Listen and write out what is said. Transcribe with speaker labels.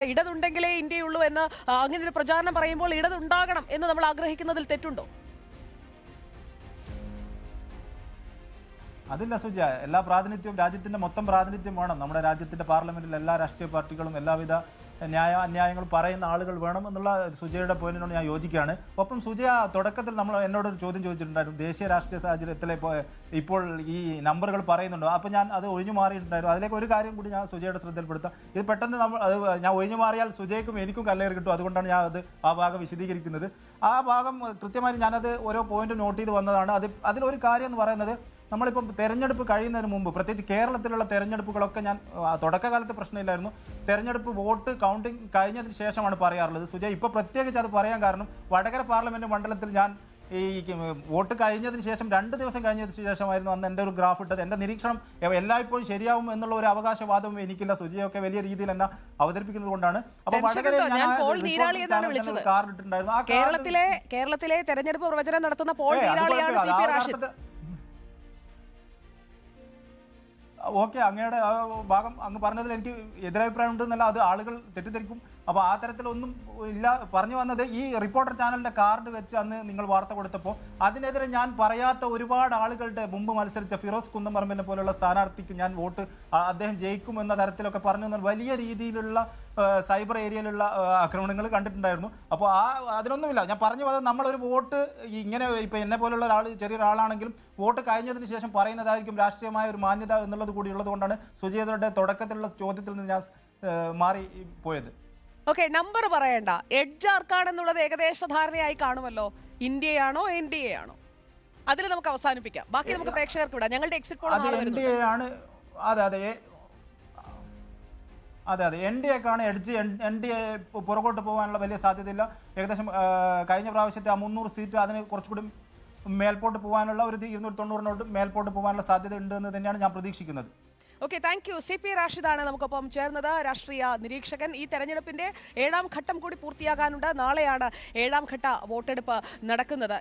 Speaker 1: ഇടതുണ്ടെങ്കിലേ ഇന്ത്യയുള്ളൂ എന്ന് അങ്ങനെ ഒരു പ്രചാരണം പറയുമ്പോൾ ഇടതുണ്ടാകണം എന്ന് നമ്മൾ ആഗ്രഹിക്കുന്നതിൽ തെറ്റുണ്ടോ?
Speaker 2: അതില്ല സുജ എല്ലാ പ്രാതിനിധ്യവും രാജ്യത്തിന്റെ മൊത്തം പ്രാതിനിധ്യം വേണം നമ്മുടെ രാജ്യത്തിന്റെ പാർലമെന്റിൽ എല്ലാ രാഷ്ട്രീയ പാർട്ടികളും എല്ലാവിധ ന്യായ അന്യായങ്ങൾ പറയുന്ന ആളുകൾ വേണം എന്നുള്ള സുജയുടെ പോയിന്റിനോട് ഞാൻ യോജിക്കുകയാണ്. ഒപ്പം സുജയ തുടക്കത്തിൽ നമ്മൾ എന്നോടൊരു ചോദ്യം ചോദിച്ചിട്ടുണ്ടായിരുന്നു. ദേശീയ രാഷ്ട്രീയ സാഹചര്യത്തിലെ ഇപ്പോൾ ഈ നമ്പറുകൾ പറയുന്നുണ്ടോ. അപ്പോൾ ഞാൻ അത് ഒഴിഞ്ഞു മാറിയിട്ടുണ്ടായിരുന്നു. അതിലേക്ക് ഒരു കാര്യം കൂടി ഞാൻ സുജയുടെ ശ്രദ്ധയിൽപ്പെടുത്താം. ഇത് പെട്ടെന്ന് നമ്മൾ അത് ഞാൻ ഒഴിഞ്ഞു മാറിയാൽ സുജയ്ക്കും എനിക്കും കല്ലേറി കിട്ടും. അതുകൊണ്ടാണ് ഞാൻ അത് ആ ഭാഗം വിശദീകരിക്കുന്നത്. ആ ഭാഗം കൃത്യമായി ഞാനത് ഓരോ പോയിന്റ് നോട്ട് ചെയ്ത് വന്നതാണ്. അത് അതിലൊരു കാര്യം എന്ന് പറയുന്നത് നമ്മളിപ്പം തെരഞ്ഞെടുപ്പ് കഴിയുന്നതിന് മുമ്പ് പ്രത്യേകിച്ച് കേരളത്തിലുള്ള തെരഞ്ഞെടുപ്പുകളൊക്കെ ഞാൻ തുടക്കകാലത്ത് പ്രശ്നമില്ലായിരുന്നു. തെരഞ്ഞെടുപ്പ് വോട്ട് കൗണ്ടിങ് കഴിഞ്ഞതിന് ശേഷമാണ് പറയാറുള്ളത്. സുജയ് ഇപ്പോൾ പ്രത്യേകിച്ച് അത് പറയാൻ കാരണം വടകര പാർലമെന്റ് മണ്ഡലത്തിൽ ഞാൻ ഈ വോട്ട് കഴിഞ്ഞതിന് ശേഷം രണ്ട് ദിവസം കഴിഞ്ഞതിന് ശേഷമായിരുന്നു അന്ന് എന്റെ ഒരു ഗ്രാഫ് ഇട്ടത്. എന്റെ നിരീക്ഷണം എല്ലായ്പ്പോഴും ശരിയാവും എന്നുള്ള ഒരു അവകാശവാദവും എനിക്കില്ല. സുജയൊക്കെ വലിയ രീതിയിൽ എന്നെ അവതരിപ്പിക്കുന്നത് കൊണ്ടാണ്.
Speaker 1: കേരളത്തിലെ കേരളത്തിലെ തെരഞ്ഞെടുപ്പ് പ്രവചനം നടത്തുന്ന പോൾ നീരാളിയാണ്
Speaker 2: കുഴപ്പമില്ല.
Speaker 1: C P Rashid.
Speaker 2: ഓക്കെ അങ്ങയുടെ ഭാഗം അങ്ങ് പറഞ്ഞതിൽ എനിക്ക് എതിരഭിപ്രായം ഉണ്ടെന്നല്ല അത് ആളുകൾ തെറ്റിദ്ധരിക്കും. അപ്പോൾ ആ തരത്തിലൊന്നും ഇല്ല. പറഞ്ഞു വന്നത് ഈ റിപ്പോർട്ടർ ചാനലിന്റെ കാർഡ് വെച്ച് അന്ന് നിങ്ങൾ വാർത്ത കൊടുത്തപ്പോൾ അതിനെതിരെ ഞാൻ പറയാത്ത ഒരുപാട് ആളുകളുടെ മുമ്പ് മത്സരിച്ച ഫിറോസ് കുന്നംപറമ്പിനെ പോലുള്ള സ്ഥാനാർത്ഥിക്ക് ഞാൻ വോട്ട് അദ്ദേഹം ജയിക്കും എന്ന തരത്തിലൊക്കെ പറഞ്ഞു എന്നാൽ വലിയ രീതിയിലുള്ള സൈബർ ഏരിയയിലുള്ള ആക്രമണങ്ങൾ കണ്ടിട്ടുണ്ടായിരുന്നു. അപ്പോൾ ആ അതിനൊന്നുമില്ല. ഞാൻ പറഞ്ഞു വന്നത് നമ്മളൊരു വോട്ട് ഇങ്ങനെ ഇപ്പോൾ എന്നെ പോലുള്ള ഒരാൾ ചെറിയൊരാളാണെങ്കിലും വോട്ട് കഴിഞ്ഞതിന് ശേഷം പറയുന്നതായിരിക്കും രാഷ്ട്രീയമായ ഒരു മാന്യത എന്നുള്ളത് കൂടി ഉള്ളതുകൊണ്ടാണ് സുജയതയുടെ തുടക്കത്തിലുള്ള ചോദ്യത്തിൽ നിന്ന് ഞാൻ മാറി പോയത്.
Speaker 1: ഓക്കെ നമ്പർ പറയണ്ട. എഡ്ജ് ആർക്കാണെന്നുള്ളത് ഏകദേശ ധാരണയായി കാണുമല്ലോ. ഇന്ത്യയാണോ എൻ ഡി എ ആണോ അതിൽ നമുക്ക് അവസാനിപ്പിക്കാം. ബാക്കി നമുക്ക് പ്രേക്ഷകർക്ക് വിടാം. ഞങ്ങളുടെ എക്സിറ്റ് പോൾ
Speaker 2: ആണ് അതെ അതെ അതെ അതെ എൻ ഡി എക്കാണ് എഡ്ജ് എൻ ഡി എ പുറകോട്ട് പോകാനുള്ള വലിയ സാധ്യതയില്ല. ഏകദേശം കഴിഞ്ഞ പ്രാവശ്യത്തെ ആ മുന്നൂറ് സീറ്റ് അതിന് കുറച്ചുകൂടി മേൽപോട്ട് പോകാനുള്ള ഒരു ഇരുന്നൂറ്റി തൊണ്ണൂറിനോട്ട് മേൽപോട്ട് പോകാനുള്ള സാധ്യത ഉണ്ട് എന്ന് തന്നെയാണ് ഞാൻ പ്രതീക്ഷിക്കുന്നത്.
Speaker 1: Okay thank you C P റാഷിദാണ് നമുക്കൊപ്പം ചേർന്നത്. രാഷ്ട്രീയ നിരീക്ഷകൻ. ഈ തെരഞ്ഞെടുപ്പിന്റെ ഏഴാം ഘട്ടം കൂടി പൂർത്തിയാകാനുണ്ട്. നാളെയാണ് ഏഴാം ഘട്ട വോട്ടെടുപ്പ് നടക്കുന്നത്.